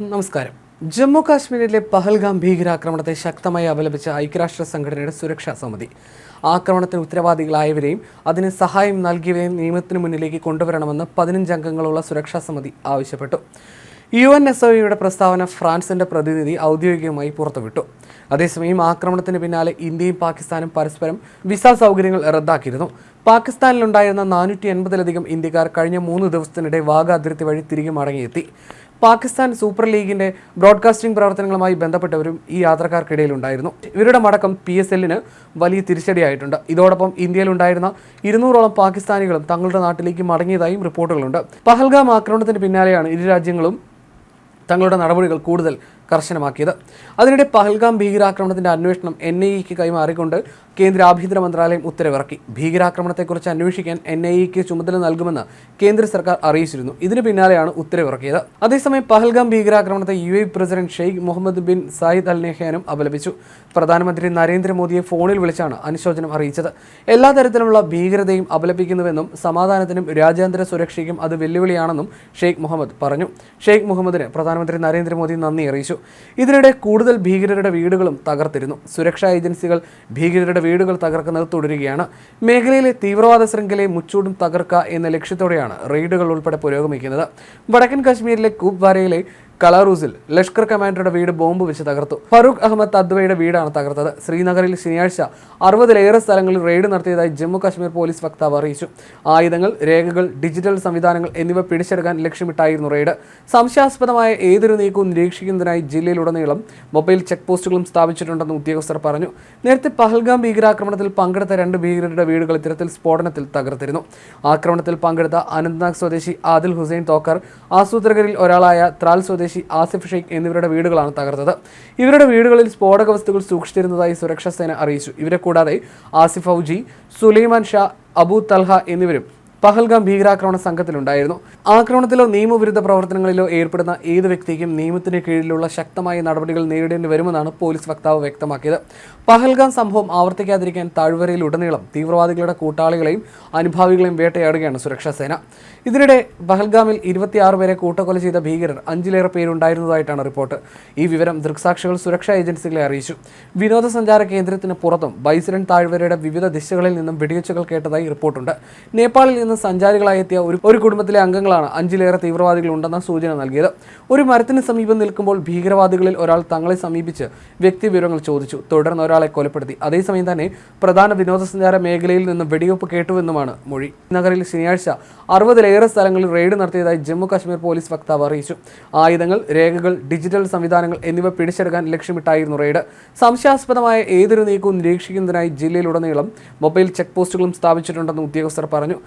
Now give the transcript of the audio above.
നമസ്കാരം. ജമ്മു കാശ്മീരിലെ പഹൽഗാം ഭീകരാക്രമണത്തെ ശക്തമായി അപലപിച്ച ഐക്യരാഷ്ട്ര സംഘടനയുടെ സുരക്ഷാ സമിതി. ആക്രമണത്തിന് ഉത്തരവാദികളായവരെയും അതിന് സഹായം നൽകിയവരെയും നിയമത്തിന് മുന്നിലേക്ക് കൊണ്ടുവരണമെന്ന് പതിനഞ്ച് അംഗങ്ങളുള്ള സുരക്ഷാ സമിതി ആവശ്യപ്പെട്ടു. യു എൻ എസ് ഒയുടെ പ്രസ്താവന ഫ്രാൻസിന്റെ പ്രതിനിധി ഔദ്യോഗികമായി പുറത്തുവിട്ടു. അതേസമയം ആക്രമണത്തിന് പിന്നാലെ ഇന്ത്യയും പാകിസ്ഥാനും പരസ്പരം വിസ സൗകര്യങ്ങൾ റദ്ദാക്കിയിരുന്നു. പാകിസ്ഥാനിലുണ്ടായിരുന്ന നാനൂറ്റി എൺപതിലധികം ഇന്ത്യക്കാർ കഴിഞ്ഞ മൂന്ന് ദിവസത്തിനിടെ വാഗ അതിർത്തി വഴി തിരികെ മടങ്ങിയെത്തി. പാകിസ്ഥാൻ സൂപ്പർ ലീഗിന്റെ ബ്രോഡ്കാസ്റ്റിംഗ് പ്രവർത്തനങ്ങളുമായി ബന്ധപ്പെട്ടവരും ഈ യാത്രക്കാർക്കിടയിൽ ഉണ്ടായിരുന്നു ഇവരുടെ മടക്കം പി എസ് എല്ലിന് വലിയ തിരിച്ചടിയായിട്ടുണ്ട്. ഇതോടൊപ്പം ഇന്ത്യയിലുണ്ടായിരുന്ന ഇരുന്നൂറോളം പാകിസ്ഥാനികളും തങ്ങളുടെ നാട്ടിലേക്ക് മടങ്ങിയതായും റിപ്പോർട്ടുകളുണ്ട്. പഹൽഗാം ആക്രമണത്തിന് പിന്നാലെയാണ് ഇരു രാജ്യങ്ങളും തങ്ങളുടെ നടപടികൾ കൂടുതൽ കർശനമാക്കിയത്. അതിനിടെ പഹൽഗാം ഭീകരാക്രമണത്തിന്റെ അന്വേഷണം എൻ ഐ ഇക്ക് കൈമാറിക്കൊണ്ട് കേന്ദ്ര ആഭ്യന്തര മന്ത്രാലയം ഉത്തരവിറക്കി. ഭീകരാക്രമണത്തെക്കുറിച്ച് അന്വേഷിക്കാൻ എൻ ഐ ഇക്ക് ചുമതല നൽകുമെന്ന് കേന്ദ്ര സർക്കാർ അറിയിച്ചിരുന്നു. ഇതിനു പിന്നാലെയാണ് ഉത്തരവിറക്കിയത്. അതേസമയം പഹൽഗാം ഭീകരാക്രമണത്തെ U A president Sheikh Mohammed bin Zayed Al നെഹ്യാനും അപലപിച്ചു. പ്രധാനമന്ത്രി നരേന്ദ്രമോദിയെ ഫോണിൽ വിളിച്ചാണ് അനുശോചനം അറിയിച്ചത്. എല്ലാ തരത്തിലുള്ള ഭീകരതയും അപലപിക്കുന്നുവെന്നും സമാധാനത്തിനും രാജ്യാന്തര സുരക്ഷയ്ക്കും അത് വെല്ലുവിളിയാണെന്നും ഷെയ്ഖ് മുഹമ്മദ് പറഞ്ഞു. ഷെയ്ഖ് മുഹമ്മദിന് പ്രധാനമന്ത്രി നരേന്ദ്രമോദി നന്ദി അറിയിച്ചു. ഇതിനിടെ കൂടുതൽ ഭീകരരുടെ വീടുകളും തകർത്തിരുന്നു. സുരക്ഷാ ഏജൻസികൾ ഭീകരരുടെ വീടുകൾ തകർക്കുന്നത് തുടരുകയാണ്. മേഖലയിലെ തീവ്രവാദ ശൃംഖലയെ മുച്ചൂടും തകർക്കുക എന്ന ലക്ഷ്യത്തോടെയാണ് റെയ്ഡുകൾ ഉൾപ്പെടെ പുരോഗമിക്കുന്നത്. വടക്കൻ കാശ്മീരിലെ കൂപ്വാരയിലെ കലാറൂസിൽ ലഷ്കർ കമാൻഡറുടെ വീട് ബോംബ് വെച്ച് തകർത്തു. ഫറൂഖ് അഹമ്മദ് തദ്വയുടെ വീടാണ് തകർത്തത്. ശ്രീനഗറിൽ ശനിയാഴ്ച അറുപതിലേറെ സ്ഥലങ്ങളിൽ റെയ്ഡ് നടത്തിയതായി ജമ്മു കാശ്മീർ പോലീസ് വക്താവ് അറിയിച്ചു. ആയുധങ്ങൾ രേഖകൾ ഡിജിറ്റൽ സംവിധാനങ്ങൾ എന്നിവ പിടിച്ചെടുക്കാൻ ലക്ഷ്യമിട്ടായിരുന്നു റെയ്ഡ്. സംശയാസ്പദമായ ഏതൊരു നീക്കവും നിരീക്ഷിക്കുന്നതിനായി ജില്ലയിലുടനീളം മൊബൈൽ ചെക്ക് പോസ്റ്റുകളും സ്ഥാപിച്ചിട്ടുണ്ടെന്ന് ഉദ്യോഗസ്ഥർ പറഞ്ഞു. നേരത്തെ പഹൽഗാം ഭീകരാക്രമണത്തിൽ പങ്കെടുത്ത രണ്ട് ഭീകരരുടെ വീടുകൾ ഇത്തരത്തിൽ സ്ഫോടനത്തിൽ തകർത്തിരുന്നു. ആക്രമണത്തിൽ പങ്കെടുത്ത അനന്ത്നാഗ് സ്വദേശി ആദിൽ ഹുസൈൻ തോക്കർ ആസൂത്രകരിൽ ഒരാളായ ത്രാൽ സ്വദേശി ആസിഫ് ഷെയ്ഖ് എന്നിവരുടെ വീടുകളാണ് തകർത്തത്. ഇവരുടെ വീടുകളിൽ സ്ഫോടക വസ്തുക്കൾ സൂക്ഷിച്ചിരുന്നതായി സുരക്ഷാ സേന അറിയിച്ചു. ഇവരെ കൂടാതെ ആസിഫ് ഔജി സുലൈമാൻ ഷാ അബു തൽഹ എന്നിവരും പഹൽഗാം ഭീകരാക്രമണ സംഘത്തിലുണ്ടായിരുന്നു. ആക്രമണത്തിലോ നിയമവിരുദ്ധ പ്രവർത്തനങ്ങളിലോ ഏർപ്പെടുന്ന ഏത് വ്യക്തിക്കും നിയമത്തിന് കീഴിലുള്ള ശക്തമായ നടപടികൾ നേരിടേണ്ടി വരുമെന്നാണ് പോലീസ് വക്താവ് വ്യക്തമാക്കിയത്. പഹൽഗാം സംഭവം ആവർത്തിക്കാതിരിക്കാൻ താഴ്വരയിൽ ഉടനീളം തീവ്രവാദികളുടെ കൂട്ടാളികളെയും അനുഭാവികളെയും വേട്ടയാടുകയാണ് സുരക്ഷാ സേന. ഇതിനിടെ പഹൽഗാമിൽ ഇരുപത്തിയാറ് പേരെ കൂട്ടക്കൊല ചെയ്ത ഭീകരർ അഞ്ചിലേറെ പേരുണ്ടായിരുന്നതായിട്ടാണ് റിപ്പോർട്ട്. ഈ വിവരം ദൃക്സാക്ഷികൾ സുരക്ഷാ ഏജൻസികളെ അറിയിച്ചു. വിനോദസഞ്ചാര കേന്ദ്രത്തിന് പുറത്തും ബൈസിലൻ താഴ്വരയുടെ വിവിധ ദിശകളിൽ നിന്നും വെടിവെച്ചുകൾ കേട്ടതായി റിപ്പോർട്ടുണ്ട്. നേപ്പാളിൽ നിന്ന് സഞ്ചാരികളായി എത്തിയ ഒരു ഒരു കുടുംബത്തിലെ അംഗങ്ങളാണ് അഞ്ചിലേറെ തീവ്രവാദികൾ ഉണ്ടെന്ന സൂചന നൽകിയത്. ഒരു മരത്തിന് സമീപം നിൽക്കുമ്പോൾ ഭീകരവാദികളിൽ ഒരാൾ തങ്ങളെ സമീപിച്ച് വ്യക്തി വിവരങ്ങൾ ചോദിച്ചു. തുടർന്ന് ഒരാളെ കൊലപ്പെടുത്തി. അതേസമയം തന്നെ പ്രധാന വിനോദസഞ്ചാര മേഖലയിൽ നിന്ന് വെടിവെപ്പ് കേട്ടുവെന്നുമാണ് മൊഴി. നഗറിൽ ശനിയാഴ്ച അറുപതിലേറെ സ്ഥലങ്ങളിൽ റെയ്ഡ് നടത്തിയതായി ജമ്മു കാശ്മീർ പോലീസ് വക്താവ് അറിയിച്ചു. ആയുധങ്ങൾ രേഖകൾ ഡിജിറ്റൽ സംവിധാനങ്ങൾ എന്നിവ പിടിച്ചെടുക്കാൻ ലക്ഷ്യമിട്ടായിരുന്നു റെയ്ഡ്. സംശയാസ്പദമായ ഏതൊരു നീക്കവും നിരീക്ഷിക്കുന്നതിനായി ജില്ലയിലുടനീളം മൊബൈൽ ചെക്ക് പോസ്റ്റുകളും സ്ഥാപിച്ചിട്ടുണ്ടെന്ന് ഉദ്യോഗസ്ഥർ പറഞ്ഞു.